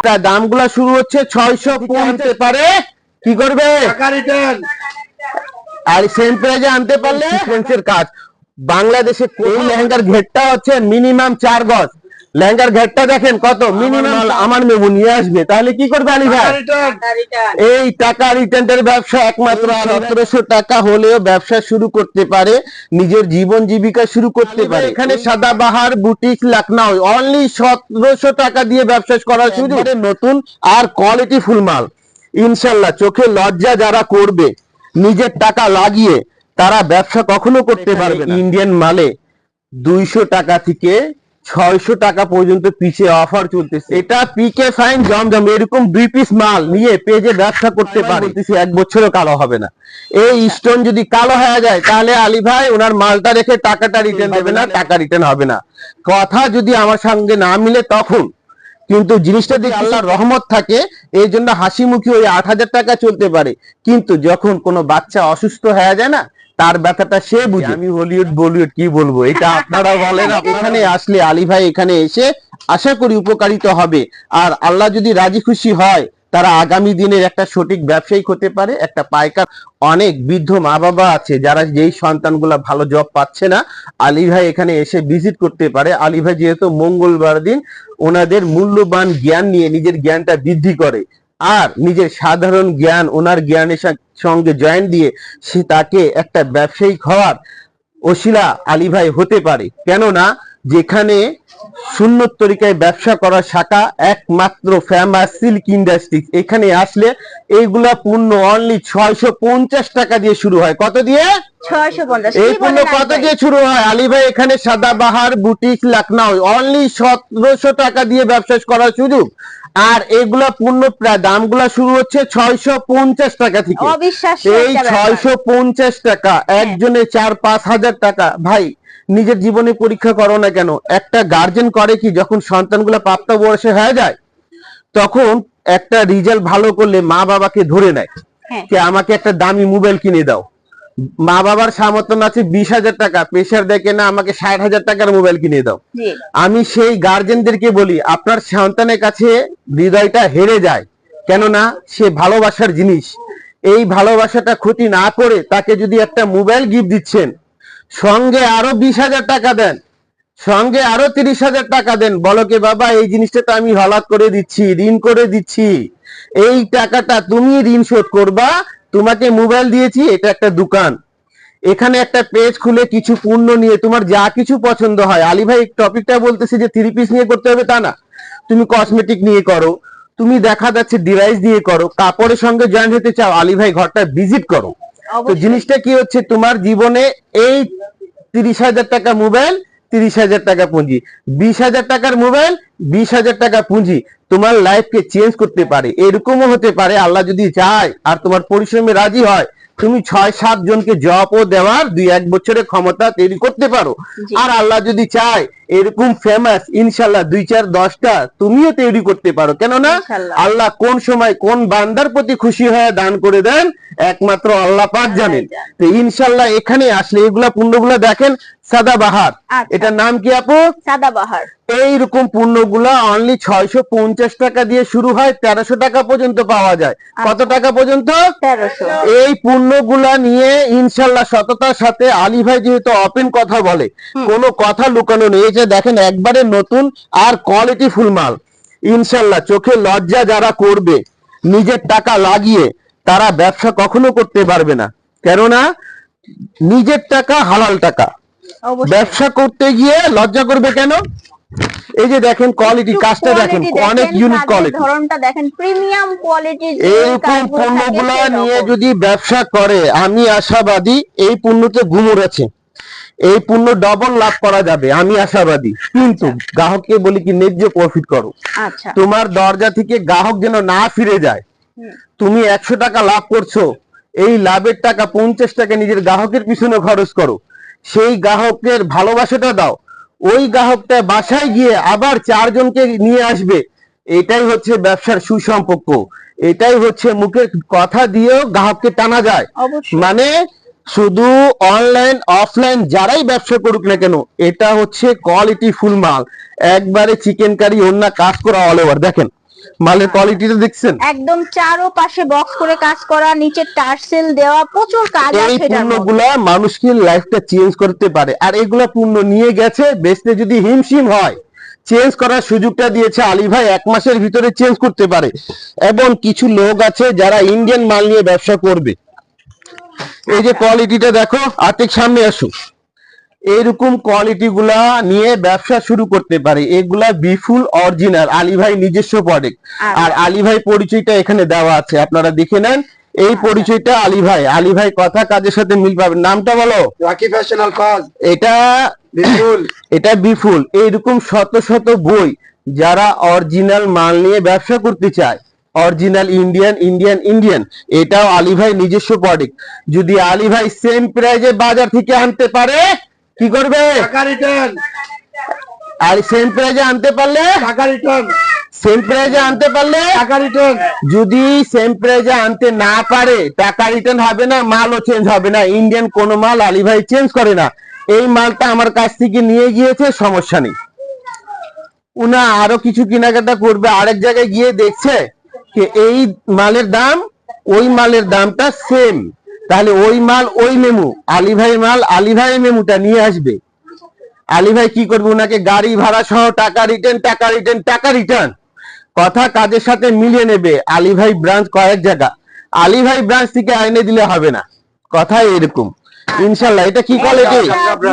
তার দামগুলো শুরু হচ্ছে ছয়শো পৌঁছতে পারে কি করবে? আর সেম প্রাইজে আনতে পারলে কাজ বাংলাদেশে কোন লেহেঙ্গার ঘেরটা হচ্ছে মিনিমাম চার গজ। লেহেঙ্গার ঘেরটা দেখেন কত? মিনিমাম আমার মেবু নিয়ে আসবে। তাহলে কি করবে আলী ভাই? এই টাকা রিটার্নের ব্যবসা একমাত্র সতেরোশো টাকা হলেও ব্যবসা শুরু করতে পারে নিজের জীবন জীবিকা শুরু করতে পারে। এখানে সাদাবাহার বুটিক লাকনাও অনলি সতেরোশো টাকা দিয়ে ব্যবসা করা শুরু নতুন আর কোয়ালিটি ফুল মাল। ইনশাল্লাহ চোখে লজ্জা যারা করবে নিজের টাকা লাগিয়ে তারা ব্যবসা কখনো করতে পারবে ইন্ডিয়ান মালে দুইশো টাকা থেকে ছয়শো টাকা পর্যন্ত পিছে অফার চলতেছে। এটা পিকে ফাইন জমজম এরকম দুই পিস মাল নিয়ে পেজে ব্যবসা করতে পারে। বলতেছি এক বছরও কালো হবে না। এই স্টোন যদি কালো হয়ে যায় তাহলে আলী ভাই ওনার মালটা রেখে টাকাটা রিটার্ন দেবে না টাকা রিটার্ন হবে না। কথা যদি আমার সঙ্গে না মিলে তখন কিন্তু জিনিসটা দেখে আল্লাহর রহমত থাকে এই জন্য হাসি মুখে ওই আট হাজার টাকা চলতে পারে। কিন্তু যখন কোনো বাচ্চা অসুস্থ হয়ে যায় না তার ব্যথাটা সে বুঝে। আমি হলিউড বলিউড কি বলব? এটা আপনারা বলেন এখানে আসলে আলী ভাই এখানে এসে আশা করি উপকারিত হবে। আর আল্লাহ যদি রাজি খুশি হয় তারা আগামী দিনের একটা সঠিক ব্যবসায়িক হতে পারে একটা পাইকার অনেক বৃদ্ধ মা বাবা আছে যারা যেই সন্তানগুলা ভালো জব পাচ্ছে না আলী ভাই এখানে এসে ভিজিট করতে পারে। আলী ভাই যেহেতু মঙ্গলবার দিন ওনাদের মূল্যবান জ্ঞান নিয়ে নিজের জ্ঞানটা বৃদ্ধি করে। আর নিজের সাধারণ জ্ঞান, ওনার জ্ঞানের সঙ্গে জয়েন দিয়ে সে তাকে একটা ব্যবসায়িক হওয়ার ওশিলা আলী ভাই হতে পারে। কেননা যেখানে সুন্নত তরিকায় ব্যবসা করার শাখা একমাত্র ফেমাস সিল্ক ইন্ডাস্ট্রি এখানে আসলে এইগুলা পূর্ণ অনলি ছয়শো পঞ্চাশ টাকা দিয়ে শুরু হয়। কত দিয়ে? ছয়শো পঞ্চাশ। এই পণ্য কত দিয়ে শুরু হয়? আলী ভাই এখানে সাদাবাহার বুটিক লাকনাও অনলি সতেরোশো টাকা দিয়ে ব্যবসা করার সুযোগ। আর এগুলা দামগুলা শুরু হচ্ছে ছয়শো পঞ্চাশ টাকা থেকে। এই ছয়শো পঞ্চাশ টাকা একজনে চার পাঁচ হাজার টাকা। ভাই নিজের জীবনে পরীক্ষা করো না কেন? একটা গার্জেন করে কি যখন সন্তানগুলো প্রাপ্ত বয়সে হয়ে যায় তখন একটা রেজাল্ট ভালো করলে মা বাবাকে ধরে নেয়। হ্যাঁ। যে আমাকে একটা দামি মোবাইল কিনে দাও। মা বাবার সামর্থ্য আছে বিশ হাজার টাকা প্রেশার দেখে না আমাকে ষাট হাজার টাকার মোবাইল কিনে দাও। আমি সেই গার্জেনদেরকে বলি আপনার সন্তানের কাছে হৃদয়টা হেরে যায় কেননা সে ভালোবাসার জিনিস। এই ভালোবাসাটা ক্ষতি না করে তাকে যদি একটা মোবাইল গিফট দিচ্ছেন সঙ্গে আরও বিশ হাজার টাকা দেন। সঙ্গে আরও তিরিশ হাজার টাকা দেন। বলো কে বাবা, এই জিনিসটা তো আমি হলাত করে দিচ্ছি, ঋণ করে দিচ্ছি। এই টাকাটা তুমি ঋণ শোধ করবা, তোমাকে মোবাইল দিয়েছি, এটা একটা দোকান। এখানে একটা পেজ খুলে কিছু পূর্ণ নিয়ে, তোমার যা কিছু পছন্দ হয়। আলী ভাই টপিকটা বলতেছে যে থ্রি পিস নিয়ে করতে হবে তা না। তুমি কসমেটিক নিয়ে করো, তুমি দেখা যাচ্ছে ডিভাইস দিয়ে করো, কাপড়ের সঙ্গে জয়েন হতে চাও, আলী ভাই ঘরটা ভিজিট করো। তো জিনিসটা কি হচ্ছে তোমার জীবনে এই তিরিশ হাজার টাকা মোবাইল তিরিশ হাজার টাকা পুঁজি। বিশ হাজার টাকার মোবাইল বিশ হাজার টাকা পুঁজি তোমার লাইফকে চেঞ্জ করতে পারে। এরকমও হতে পারে আল্লাহ যদি চায় আর তোমার পরিশ্রমে রাজি হয় তুমি ছয় সাত জনকে জপ ও দেওয়ার দুই এক বছরের ক্ষমতা তৈরি করতে পারো। আর আল্লাহ যদি চায় এরকম ফেমাস ইনশাল্লাহ দুই চার দশটা তুমিও তৈরি করতে পারো। কেননা আল্লাহ কোন সময় কোন বান্দার প্রতি খুশি হয়ে দান করে দেন একমাত্র আল্লাহ পাক জানেন। তো ইনশাল্লাহ এখানে আসলে এগুলা পুণ্যগুলা দেখেন সাদাবাহার। আচ্ছা। এটার নাম কি আপু? সাদাবাহার। এইরকম পণ্যগুলা অনলি ছয়শো পঞ্চাশ টাকা দিয়ে শুরু হয় তেরোশো টাকা পর্যন্ত পাওয়া যায়। কত টাকা পর্যন্ত? এই পণ্যগুলা নিয়ে ইনশাল্লাহ সততার সাথে আলী ভাই যেহেতু ওপেন কথা বলে কোনো কথা লুকানো নেই। যে দেখেন একবারে নতুন আর কোয়ালিটি ফুল মাল। ইনশাল্লাহ চোখে লজ্জা যারা করবে নিজের টাকা লাগিয়ে তারা ব্যবসা কখনো করতে পারবে না। কেননা নিজের টাকা হালাল টাকা। ব্যবসা করতে গিয়ে লজ্জা করবে কেন? এই যে দেখেন কোয়ালিটি কাজটা দেখেন অনেক ইউনিক কোয়ালিটি ধরনটা দেখেন প্রিমিয়াম কোয়ালিটির এরকম পণ্যগুলা নিয়ে যদি ব্যবসা করে আমি আশাবাদী এই পণ্যতে গুমর আছে এই পণ্য ডবল লাভ করা যাবে আমি আশাবাদী। কিন্তু গ্রাহককে বলি কি ন্যায্য প্রফিট করো। আচ্ছা। তোমার দরজা থেকে গ্রাহক যেন না ফিরে যায় তুমি একশো টাকা লাভ করছ এই লাভের টাকা পঞ্চাশ টাকা নিজের গ্রাহকের পিছনে খরচ করো। সেই গ্রাহকের ভালোবাসাটা দাও। ওই গ্রাহকটা বাসায় গিয়ে আবার চারজনকে নিয়ে আসবে। এটাই হচ্ছে ব্যবসার সুসম্পর্ক। এটাই হচ্ছে মুখের কথা দিয়েও গ্রাহককে টানা যায়। মানে শুধু অনলাইন অফলাইন যারাই ব্যবসা করুক না কেন এটা হচ্ছে কোয়ালিটি ফুল মাল। একবারে চিকেন কারি অন্য কাজ করা অল ওভার দেখেন মালের কোয়ালিটিটা দেখছেন? একদম চারো পাশে বক্স করে কাজ করা নিচে টার্সেল দেওয়া প্রচুর কাজ আছে। পণ্যগুলা মানুষকে লাইফটা চেঞ্জ করতে পারে? আর এগুলা পণ্য নিয়ে গেছে বেচতে যদি হিমশিম হয় চেঞ্জ করার সুযোগটা দিয়েছে আলী ভাই এক মাসের ভিতরে চেঞ্জ করতে পারে। এবং কিছু লোক আছে যারা ইন্ডিয়ান মাল নিয়ে ব্যবসা করবে। এই যে কোয়ালিটিটা দেখো আর্থিক সামনে আসুক। এইরকম কোয়ালিটি গুলা নিয়ে ব্যবসা শুরু করতে পারে। এগুলা বিফুল অরিজিনাল আলী ভাই নিজস্ব প্রোডাক্ট আর আলী ভাই পরিচয়টা এখানে দেওয়া আছে। আপনারা দেখে নেন। এই পরিচয়টা আলী ভাই। আলী ভাই কথা কাজের সাথে মিল পাবেন নামটা বলো। রাকি এটা বিপুল এটা বিফুল এইরকম শত শত বই যারা অরিজিনাল মাল নিয়ে ব্যবসা করতে চায়। অরিজিনাল ইন্ডিয়ান ইন্ডিয়ান ইন্ডিয়ান এটাও আলী ভাই নিজস্ব প্রোডাক্ট যদি আলী ভাই সেম প্রাইজে বাজার থেকে আনতে পারে কি করবে? টাকা রিটার্ন আর সেম প্রাইজে আনতে পারলে? টাকা রিটার্ন সেম প্রাইজে আনতে পারলে? টাকা রিটার্ন যদি সেম প্রাইজে আনতে না পারে টাকা রিটার্ন হবে না মালও চেঞ্জ হবে না। ইন্ডিয়ান কোন মাল আলী ভাই চেঞ্জ করে না। এই মালটা আমার কাছ থেকে নিয়ে গিয়েছে সমস্যা নেই। উনা আরও কিছু কেনাকাটা করবে। আরেক জায়গায় গিয়ে দেখছে যে এই মালের দাম ওই মালের দামটা সেম তাহলে ওই মাল ওই মেমু আলী ভাই মাল আলী ভাই মেমুটা নিয়ে আসবে। আলী ভাই কি করবে? ওনাকে গাড়ি ভাড়া সহ টাকা রিটার্ন টাকা রিটার্ন টাকা রিটার্ন কথা কাজের সাথে মিলিয়ে নেবে। আলী ভাই ব্রাঞ্চ কয়েক জায়গা। আলী ভাই ব্রাঞ্চ থেকে আইনে দিলে হবে না। কথা এরকম। ইনশাল্লাহ এটা কি কোয়ালিটি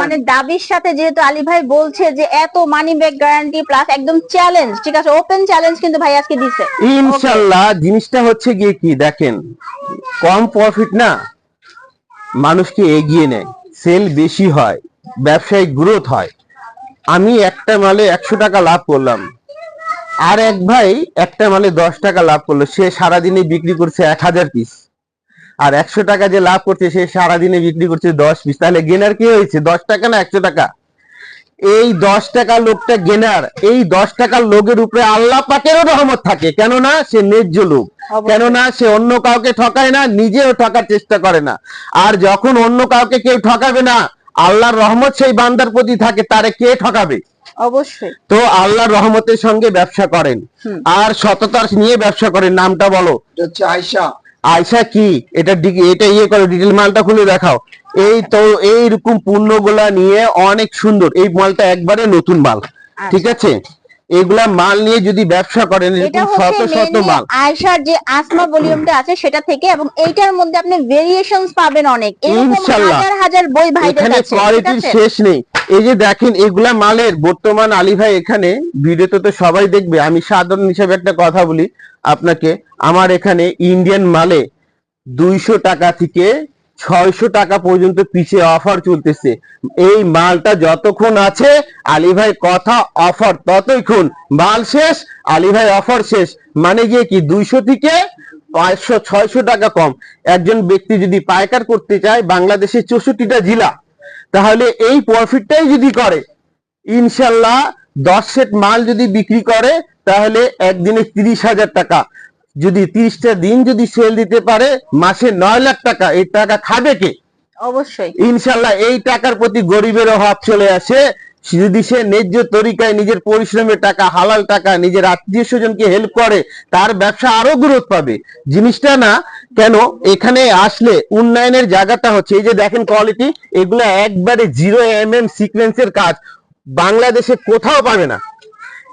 মানে দাবির সাথে যেহেতু আলী ভাই বলছে যে এত মানি ব্যাগ গ্যারান্টি প্লাস একদম চ্যালেঞ্জ ঠিক আছে? ওপেন চ্যালেঞ্জ কিন্তু ভাই আজকে দিছে। জিনিসটা হচ্ছে গিয়ে কি দেখেন কম প্রফিট না। মানুষকে এগিয়ে নেয়। সেল বেশি হয়, ব্যবসায়িক গ্রোথ হয়। আমি একটা মালে একশো টাকা লাভ করলাম। আর এক ভাই একটা মালে দশ টাকা লাভ করল। সে সারাদিনে বিক্রি করছে এক হাজার পিস আর একশো টাকা যে লাভ করছে, সে সারাদিনে বিক্রি করছে দশ পিস তাহলে গেনার কি হয়েছে? দশ টাকা না একশো টাকা? এই দশ টাকা লোকটা গেনার। এই দশ টাকার লোকের উপরে আল্লাহ পাকেরও রহমত থাকে। কেননা সে ন্যায্য লোক। কেননা সে অন্য কাউকে ঠকায় না নিজেও ঠকার চেষ্টা করে না। আর যখন অন্য কাউকে কেউ ঠকাবে না আল্লাহর রহমত সেই বান্দার প্রতি থাকে তারে কে ঠকাবে? অবশ্যই। তো আল্লাহর রহমতের সঙ্গে ব্যবসা করেন। আর সততার নিয়ে ব্যবসা করেন। নামটা বলো। এটা হচ্ছে আয়সা আয়সা কি? এটা এটা ইয়ে করো ডিটেল মালটা খুলে দেখাও। এই তো এইরকম পণ্যগুলা নিয়ে অনেক সুন্দর। এই মালটা একবারে নতুন মাল। ঠিক আছে? এগুলা মাল নিয়ে যদি ব্যবসা করেন এটা এরকম শত শত মাল। আয়শার যে আসমা ভলিউমটা আছে সেটা থেকে এবং এইটার মধ্যে আপনি ভেরিয়েশনস পাবেন অনেক। এরকম হাজার হাজার বই ভাইদের এখানে কাছে কোয়ালিটির শেষ নেই। এই যে দেখেন এগুলা মালের বর্তমান আলী ভাই এখানে ভিডিওতে তো সবাই দেখবে আমি সাধারণ হিসেবে একটা কথা বলি আপনাকে আমার এখানে ইন্ডিয়ান মালে দুইশো টাকা থেকে ছয়শো টাকা পর্যন্ত পিছে অফার চলতেছে। এই মালটা যতক্ষণ আছে, আলী ভাই কথা অফার ততক্ষণ। মাল শেষ, আলী ভাই অফার শেষ। মানে গিয়ে কি, দুইশো থেকে পাঁচশো, ছয়শো টাকা কম। একজন ব্যক্তি যদি পাইকার করতে চায়, বাংলাদেশের চৌষট্টিটা জেলা, তাহলে এই প্রফিটটাই যদি করে, ইনশাল্লাহ দশ সেট মাল যদি বিক্রি করে, তাহলে একদিনে তিরিশ হাজার টাকা। যদি তিরিশটা দিন যদি সেল দিতে পারে মাসে নয় লাখ টাকা এই টাকা খাবে কে? অবশ্যই। ইনশাল্লাহ এই টাকার প্রতি গরিবের অভাব চলে আসে। যদি সে ন্যায্য তরিকায় নিজের পরিশ্রমের টাকা হালাল টাকা নিজের আত্মীয় স্বজনকে হেল্প করে তার ব্যবসা আরও গ্রোথ পাবে। জিনিসটা না কেন এখানে আসলে উন্নয়নের জায়গাটা হচ্ছে এই যে দেখেন কোয়ালিটি এগুলো একবারে জিরো এম এম সিকোয়েন্সের কাজ। বাংলাদেশে কোথাও পাবে না।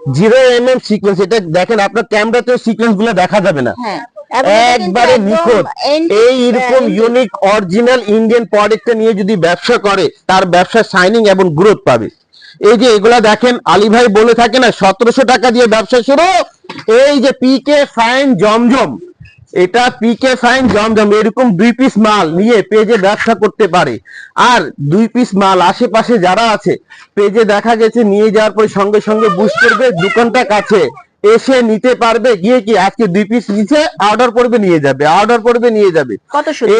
জিরো এম এম সিকোয়েন্স এটা দেখেন আপনার ক্যামেরাতেও সিকোয়েন্সগুলো দেখা যাবে না। হ্যাঁ। একবারে নিখোঁজ নিখুঁত। এই এরকম ইউনিক অরিজিনাল ইন্ডিয়ান প্রোডাক্টটা নিয়ে যদি ব্যবসা করে তার ব্যবসা সাইনিং এবং গ্রোথ পাবে। এই যে এগুলা দেখেন আলী ভাই বলে থাকে না সতেরোশো টাকা দিয়ে ব্যবসা শুরু। এই যে পিকে ফাইন জমজম। এটা পিকে ফাইন জমজম এরকম দুই পিস মাল নিয়ে পেজে ব্যবসা করতে পারে। আর দুই পিস মাল আশেপাশে যারা আছে পেজে দেখা গেছে নিয়ে যাওয়ার পর সঙ্গে সঙ্গে বুঝ করবে দোকানটা কাছে এসে নিতে পারবে গিয়ে কি আজকে দুই পিস নিচে অর্ডার করবে নিয়ে যাবে অর্ডার করবে নিয়ে যাবে।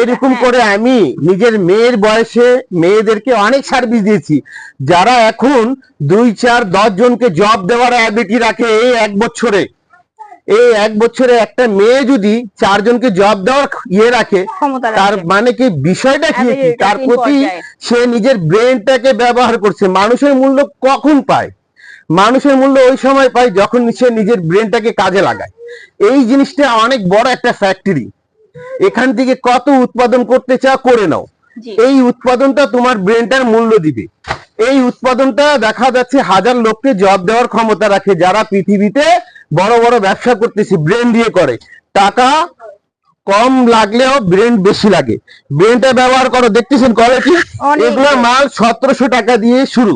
এরকম। করে আমি নিজের মেয়ের বয়সে মেয়েদেরকে অনেক সার্ভিস দিয়েছি। যারা এখন দুই চার দশ জনকে জব দেওয়ার অ্যাবিলিটি রাখে এই এক বছরে। এই এক বছরে একটা মেয়ে যদি চারজনকে জব দেওয়ার ইয়ে রাখে তার মানে কি বিষয়টা কি? তার প্রতি সে নিজের ব্রেনটাকে ব্যবহার করছে। মানুষের মূল্য কখন পায়? মানুষের মূল্য ওই সময় পায় যখন সে নিজের ব্রেনটাকে কাজে লাগায়। এই জিনিসটা অনেক বড় একটা ফ্যাক্টরি এখান থেকে কত উৎপাদন করতে চাও করে নাও। এই উৎপাদনটা তোমার ব্রেনটার মূল্য দিবে। এই উৎপাদনটা দেখা যাচ্ছে হাজার লোককে জব দেওয়ার ক্ষমতা রাখে যারা পৃথিবীতে বড় বড় ব্যবসা করতেছি ব্রেন দিয়ে করে। টাকা কম লাগলেও ব্রেন বেশি লাগে। ব্রেনটা ব্যবহার করো দেখতেছেন কোয়ালিটি অনেক। এগুলো মাল সতেরোশো টাকা দিয়ে শুরু।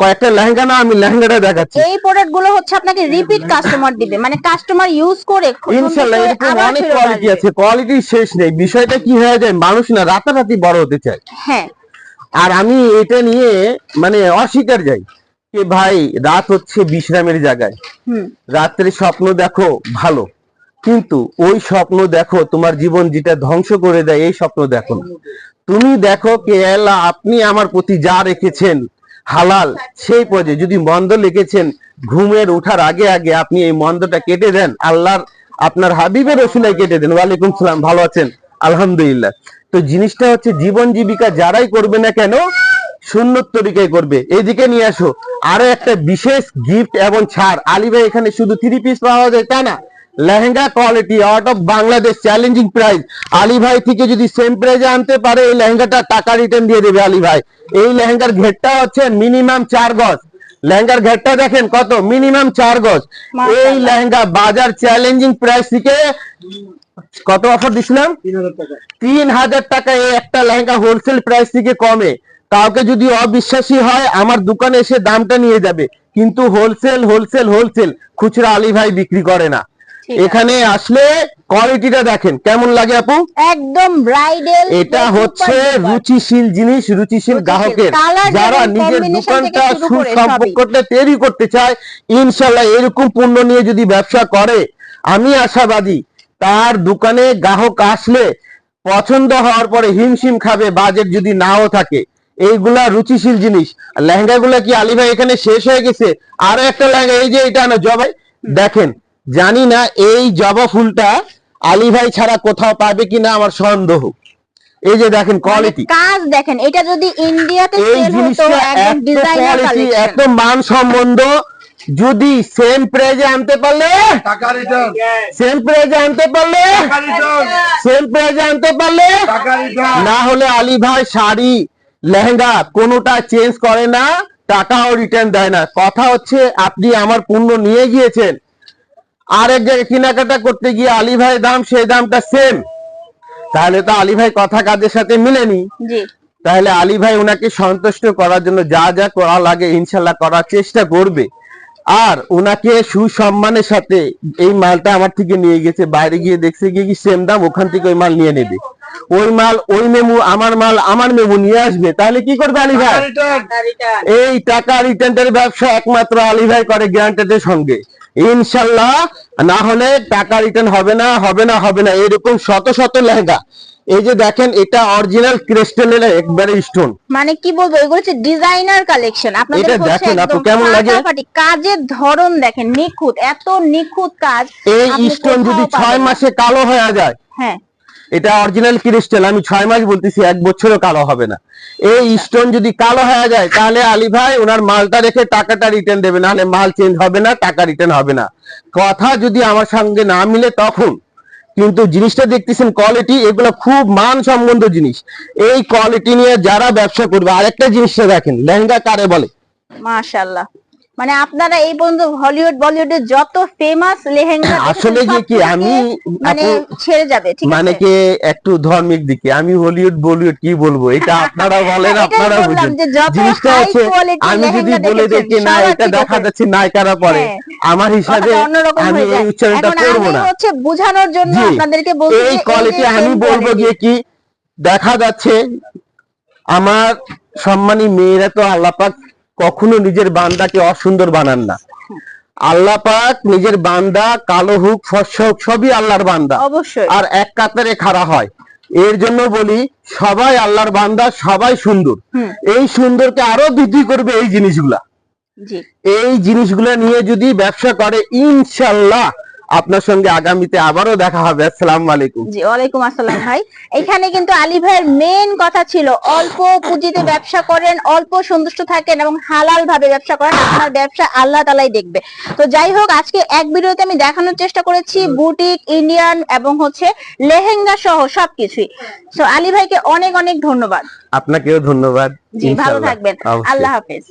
কয়েকটা লেহেঙ্গা না আমি লেহেঙ্গাটা দেখাচ্ছি। এই প্রোডাক্টগুলো হচ্ছে আপনাকে রিপিট কাস্টমার দিবে। মানে কাস্টমার ইউজ করে ইনশাল্লাহ এরকম অনেক কোয়ালিটি আছে। কোয়ালিটি শেষ নেই। বিষয়টা কি হয়ে যায় মানুষ না রাতারাতি বড় হতে চায়। হ্যাঁ। আর আমি এটা নিয়ে মানে অস্বীকার যাই। যে ভাই রাত হচ্ছে বিশ্রামের জায়গায়। রাত্রে স্বপ্ন দেখো ভালো। কিন্তু ওই স্বপ্ন দেখো তোমার জীবন যেটা ধ্বংস করে দেয় এই স্বপ্ন দেখো তুমি দেখো কে আল্লাহ আপনি আমার প্রতি যা রেখেছেন হালাল সেই পদে যদি মন্দ লিখেছেন ঘুমের ওঠার আগে আগে আপনি এই মন্দটা কেটে দেন আল্লাহর আপনার হাবিবের রসুলাই কেটে দেন। ওয়ালাইকুম সালাম ভালো আছেন? আলহামদুলিল্লাহ। তো জিনিসটা হচ্ছে জীবন জীবিকা যারাই করবে না কেন সুন্নত তরিকায় করবে। এইদিকে নিয়ে আসো। আরও একটা বিশেষ গিফট এবং ছাড়। আলী ভাই এখানে শুধু থ্রি পিস পাওয়া যায় তা না? Lehenga quality out of Bangladesh challenging price Ali ভাই থেকে যদি সেম প্রাইজে আনতে পারে এই লেহেঙ্গাটা টাকা রিটার্ন দিয়ে দেবে আলী ভাই। এই লেহেঙ্গার ঘেরটা হচ্ছে মিনিমাম চার গজ। লেহেঙ্গার ঘেরটা দেখেন কত? মিনিমাম চার গজ। এই লেহেঙ্গা বাজার চ্যালেঞ্জিং প্রাইস থেকে কত অফার দিছিলাম? তিন হাজার টাকা। এই একটা লেহেঙ্গা হোলসেল প্রাইস থেকে কমে। কাউকে যদি অবিশ্বাসী হয় আমার দোকানে এসে দামটা নিয়ে যাবে। কিন্তু হোলসেল হোলসেল হোলসেল খুচরা আলী ভাই বিক্রি করে না। এখানে আসলে কোয়ালিটিটা দেখেন কেমন লাগে আপু? একদম ব্রাইডাল এটা হচ্ছে রুচিশীল জিনিস রুচিশীল গ্রাহকের। যারা নিজের দোকানটা সুসম্পর্কটা তৈরি করতে চায় ইনশাল্লাহ এরকম পণ্য নিয়ে যদি ব্যবসা করে আমি আশাবাদী তার দোকানে গ্রাহক আসলে পছন্দ হওয়ার পরে হিমশিম খাবে বাজেট যদি নাও থাকে। এইগুলা রুচিশীল জিনিস। লেহেঙ্গা গুলা কি আলী ভাই এখানে শেষ হয়ে গেছে? আরও একটা লেহেঙ্গা এই যে এটা না জবাই দেখেন জানি না এই জবা ফুলটা আলী ভাই ছাড়া কোথাও পাবে কিনা আমার সন্দেহ। এই যে দেখেন কোয়ালিটি কাজ দেখেন এটা যদি ইন্ডিয়াতে সেল হতো জিনিসটা একদম ডিজাইনার কোয়ালিটি এত মান সম্বন্ধ যদি সেম প্রাইজে আনতে পারলে টাকা রিটার্ন সেম প্রাইজে আনতে পারলে টাকা রিটার্ন সেম প্রাইজে আনতে পারলে টাকা রিটার্ন না হলে আলী ভাই শাড়ি লেহেঙ্গা কোনোটা চেঞ্জ করে না টাকাও রিটার্ন দেয় না। কথা হচ্ছে আপনি আমার পণ্য নিয়ে গিয়েছেন। আর এক জায়গায় কেনাকাটা করতে গিয়ে আলী ভাই দাম সেই দামটা সেম তাহলে তো আলী ভাই কথা কাজের সাথে মিলেনি? তাহলে আলী ভাই ওনাকে সন্তুষ্ট করার জন্য যা যা করা লাগে ইনশাল্লাহ করার চেষ্টা করবে। আর ওনাকে সুসম্মানের সাথে এই মালটা আমার থেকে নিয়ে গেছে বাইরে গিয়ে দেখছে গিয়ে কি সেম দাম ওখান থেকে ওই মাল নিয়ে নেবে। ওই মাল ওই মেমু আমার মাল আমার মেমু নিয়ে আসবে। তাহলে কি করবে আলী ভাই? টাকা রিটার্ন এই টাকা রিটার্নের ব্যবসা একমাত্র আলী ভাই করে গ্রান্টেডের সঙ্গে। ইনশাল্লাহ না হলে টাকা রিটার্ন হবে না হবে না হবে না এরকম শত শত লেহেঙ্গা। এই যে দেখেন এটা অরিজিনাল ক্রিস্টালের একবারে স্টোন মানে কি বলব এগুলো হচ্ছে ডিজাইনার কালেকশন আপনাদের এটা দেখেন আপু, কেমন লাগে? কাজের ধরন দেখেন নিখুঁত এত নিখুঁত কাজ এই স্টোন যদি পাবেন ছয় মাসে কালো হয়ে যায় হ্যাঁ। এটা অরিজিনাল ক্রিস্টাল আমি ছয় মাস বলতেছি, এক বছরও কালো হবে না। এই স্টোন যদি কালো হয়ে যায়, তাহলে আলী ভাই ওনার মালটা রেখে টাকাটা রিটার্ন দেবে, নাহলে মাল চেঞ্জ হবে না, টাকা রিটার্ন হবে না। কথা যদি আমার সঙ্গে না মিলে তখন, কিন্তু জিনিসটা দেখতেছেন কোয়ালিটি এগুলো খুব মান সম্বন্ধ জিনিস। এই কোয়ালিটি নিয়ে যারা ব্যবসা করবে, আরেকটা জিনিসটা দেখেন, লেহেঙ্গা কারে বলে? মাশাআল্লাহ। মানে আপনারা এই পর্যন্ত হলিউড বলিউডের যত ফেমাস লেহেঙ্গা আসলে যে কি আমি- মানে ছেড়ে যাবে ঠিক মানে কি একটু ধর্মিক দিকে আমি হলিউড বলিউড কি বলব? এটা আপনারা বলেন আপনারা বুঝেন। যে জিনিসটা হচ্ছে আমি যদি বলে দেখেছেন, দেখি না এটা দেখা যাচ্ছে নায়িকারা পরে হ্যাঁ। আমার হিসাবে আমি এই উচ্চারণটা করব আমি না। হচ্ছে বোঝানোর জন্য আপনাদেরকে বলছি এই যে কোয়ালিটি আমি বলব। গিয়ে কি দেখা যাচ্ছে আমার সম্মানী মেয়েরা তো আল্লাপাক কখনো নিজের বান্দাকে অসুন্দর বানান না। আল্লাপাক নিজের বান্দা কালো হোক ফর্সা হোক সবই আল্লাহর বান্দা। অবশ্যই। আর এক কাতারে খাড়া হয়। এর জন্য বলি সবাই আল্লাহর বান্দা সবাই সুন্দর। এই সুন্দরকে আরও বৃদ্ধি করবে এই জিনিসগুলা। এই জিনিসগুলা নিয়ে যদি ব্যবসা করে ইনশাল্লাহ আপনার সঙ্গে আগামীতে আবারও দেখা হবে। আসসালাম আলাইকুম। জি ওয়ালাইকুম আসসালাম ভাই। এখানে কিন্তু আলী ভাইয়ের মেন কথা ছিল অল্প পুঁজিতে ব্যবসা করেন অল্প সন্তুষ্ট থাকেন এবং হালাল ভাবে ব্যবসা করেন আপনার ব্যবসা আল্লাহ তালাই দেখবে। তো যাই হোক আজকে এক ভিডিওতে আমি দেখানোর চেষ্টা করেছি বুটিক ইন্ডিয়ান এবং হচ্ছে লেহেঙ্গা সহ সবকিছুই। তো আলী ভাইকে অনেক অনেক ধন্যবাদ। আপনাকেও ধন্যবাদ। জি ভালো থাকবেন। আল্লাহ হাফেজ।